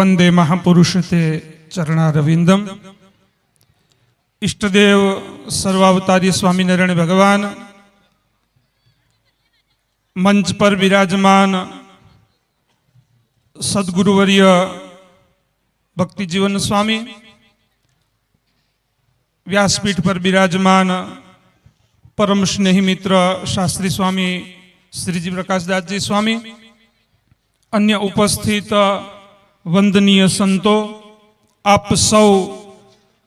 વંદે મહાપુરુષ તે ચરણારવિંદમ. ઇષ્ટદેવ સર્વાવતારી સ્વામિનારાયણ ભગવાન, મંચ પર બિરાજમાન સદગુરુવર્ય ભક્તિજીવન સ્વામી, વ્યાસપીઠ પર બિરાજમાન પરમ સ્નેહી મિત્ર શાસ્ત્રી સ્વામી શ્રીજી પ્રકાશદાસજી સ્વામી, અન્ય ઉપસ્થિત વંદનીય સંતો, આપ સૌ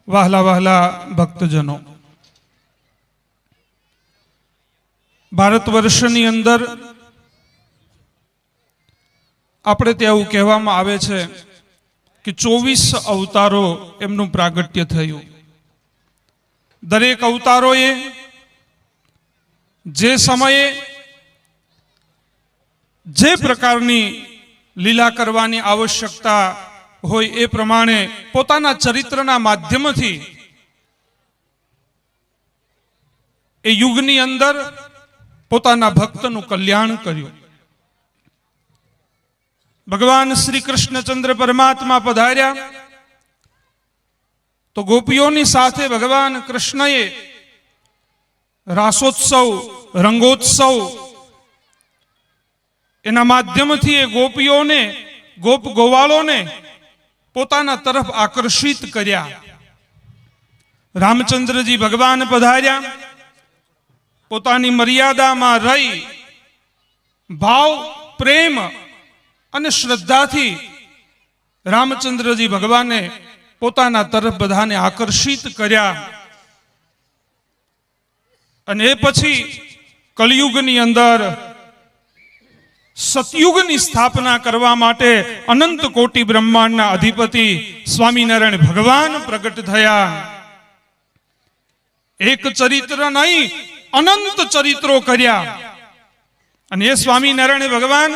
વહાલા વહાલા ભક્તજનો. ભારત વર્ષની અંદર આપણે ત્યાં કહેવામાં આવે છે કે ચોવીસ અવતારો એમનું પ્રાગટ્ય થયું. દરેક અવતારોએ જે સમયે જે પ્રકારની લીલા કરવાની આવશ્યકતા હોય એ પ્રમાણે પોતાના ચરિત્રના માધ્યમથી એ યુગની અંદર પોતાના ભક્તનું કલ્યાણ કર્યું. ભગવાન શ્રી કૃષ્ણચંદ્ર પરમાત્મા પધાર્યા. તો ગોપીઓની સાથે ભગવાન કૃષ્ણએ રાસોત્સવ, રંગોત્સવ એના માધ્યમથી એ ગોપીઓને, ગોપ ગોવાળોને પોતાના તરફ આકર્ષિત કર્યા. રામચંદ્રજી ભગવાન પધાર્યા. પોતાની મર્યાદામાં રહી. ભાવ, પ્રેમ અને શ્રદ્ધાથી રામચંદ્રજી ભગવાને પોતાના તરફ બધાને આકર્ષિત કર્યા. અને એ પછી કલયુગની અંદર સતયુગની સ્થાપના કરવા માટે અનંત કોટી બ્રહ્માંડના અધિપતિ સ્વામિનારાયણ ભગવાન પ્રગટ થયા. એક ચરિત્ર નહીં, અનંત ચરિત્રો કર્યા. અને એ સ્વામિનારાયણ ભગવાન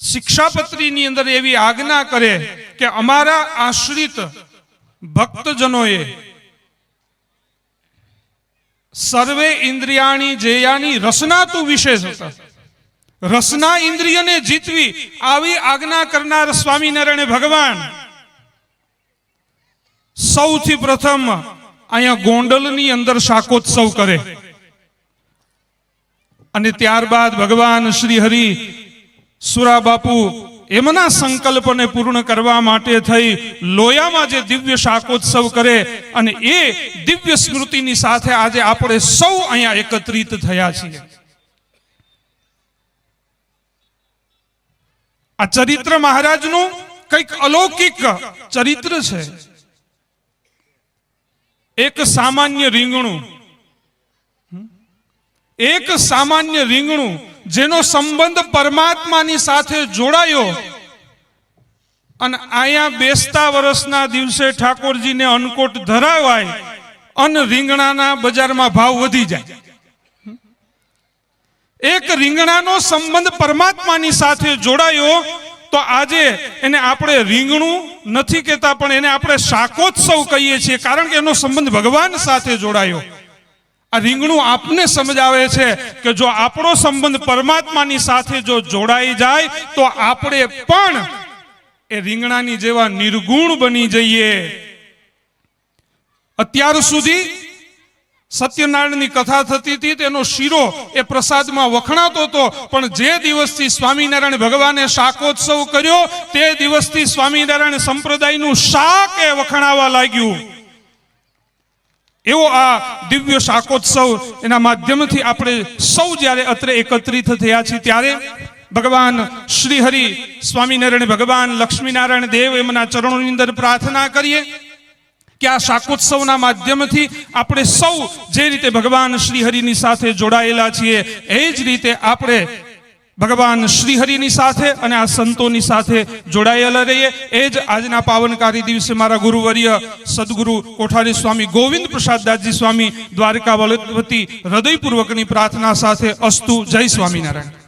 શિક્ષાપત્રીની અંદર એવી આજ્ઞા કરે કે અમારા આશ્રિત ભક્તજનોએ સર્વે ઇન્દ્રિયાણી, જેયાની રસના તું વિશેષ હતા. રસના ઇન્દ્રિયને જીતવી આવી આજ્ઞા કરનાર સ્વામિનારાયણ ભગવાન. સૌથી પ્રથમ અહીંયા ગોંડલની અંદર શાકોત્સવ કરે. અને ત્યારબાદ ભગવાન શ્રી હરિ સુરા બાપુ એમના સંકલ્પને પૂર્ણ કરવા માટે થઈ લોયામાં જે દિવ્ય શાકોત્સવ કરે અને એ દિવ્ય સ્મૃતિની સાથે આજે આપણે સૌ અહીંયા એકત્રિત થયા છીએ. આ ચરિત્ર મહારાજનું કંઈક અલૌકિક ચરિત્ર છે. એક સામાન્ય રીંગણું. એક સામાન્ય રીંગણું જેનો સંબંધ પરમાત્માની સાથે જોડાયો અને અહીંયા બેસતા વર્ષના દિવસે ઠાકોરજીને અન્નકોટ ધરાવાય અન રીંગણાના બજારમાં ભાવ વધી જાય. એક રીંગણાનો સંબંધ પરમાત્માની સાથે જોડાયો, તો આજે એને આપણે રીંગણું નથી કહેતા, પણ એને આપણે શાકોત્સવ કહીએ છીએ, કારણ કે એનો સંબંધ ભગવાન સાથે જોડાયો. આ રીંગણું આપને સમજાવે છે કે જો આપણો સંબંધ પરમાત્માની સાથે જો જોડાઈ જાય, તો આપણે પણ એ રીંગણાની જેવા નિર્ગુણ બની જઈએ. અત્યાર સુધી સત્યનારાયણની કથા થતી હતી, તેનો શીરો એ પ્રસાદમાં વખણાતો હતો. પણ જે દિવસથી સ્વામિનારાયણ ભગવાને શાકોત્સવ કર્યો, તે દિવસથી સ્વામિનારાયણ સંપ્રદાયનું શાક એ વખણાવા લાગ્યું. એવો આ દિવ્ય શાકોત્સવ એના માધ્યમથી આપણે સૌ જ્યારે અત્રે એકત્રિત થયા છીએ ત્યારે ભગવાન શ્રી હરિ સ્વામિનારાયણ ભગવાન લક્ષ્મીનારાયણ દેવ એમના ચરણોની અંદર પ્રાર્થના કરીએ. કે આ શાકોત્સવના માધ્યમથી આપણે સૌ જે રીતે ભગવાન શ્રીહરિની સાથે જોડાયેલા છીએ, એ જ રીતે આપણે ભગવાન શ્રીહરિની સાથે અને આ સંતોની સાથે જોડાયેલા રહીએ. એ જ આજના પાવનકારી દિવસે મારા ગુરુવર્ય સદગુરુ કોઠારી સ્વામી ગોવિંદ પ્રસાદદાસજી સ્વામી દ્વારકા વતી હૃદયપૂર્વકની પ્રાર્થના સાથે અસ્તુ. જય સ્વામિનારાયણ.